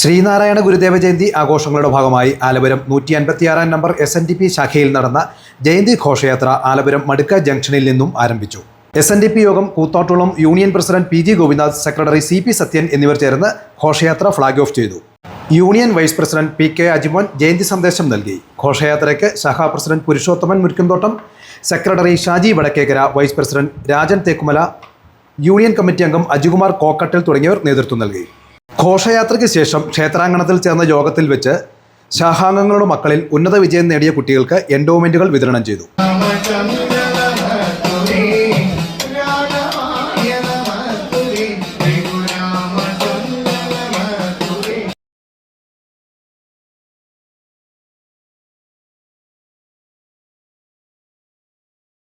ശ്രീനാരായണ ഗുരുദേവ ജയന്തി ആഘോഷങ്ങളുടെ ഭാഗമായി ആലപുരം നൂറ്റി അൻപത്തിയാറാം number S N D P ശാഖയിൽ നടന്ന ജയന്തി ഘോഷയാത്ര ആലപുരം മടുക്ക ജംഗ്ഷനിൽ നിന്നും ആരംഭിച്ചു. എസ് എൻ ഡി പി യോഗം Koothattukulam union president P G Gopinath secretary C P Sathyan എന്നിവർ ചേർന്ന് ഘോഷയാത്ര ഫ്ളാഗ് ഓഫ് ചെയ്തു. Union vice president P K Ajimon Jayanti സന്ദേശം നൽകി. ഘോഷയാത്രയ്ക്ക് ശാഖാ president Purushothaman Murikkumthottam secretary Shaji Vadakkekara vice president Rajan Thekkumala union committee അംഗം അജികുമാർ കോക്കട്ടിൽ തുടങ്ങിയവർ നേതൃത്വം നൽകി. ഘോഷയാത്രയ്ക്ക് ശേഷം ക്ഷേത്രാങ്കണത്തിൽ ചേർന്ന യോഗത്തിൽ വെച്ച് ശാഖാംഗങ്ങളുടെ മക്കളിൽ ഉന്നത വിജയം നേടിയ കുട്ടികൾക്ക് എൻഡോമെന്റുകൾ വിതരണം ചെയ്തു.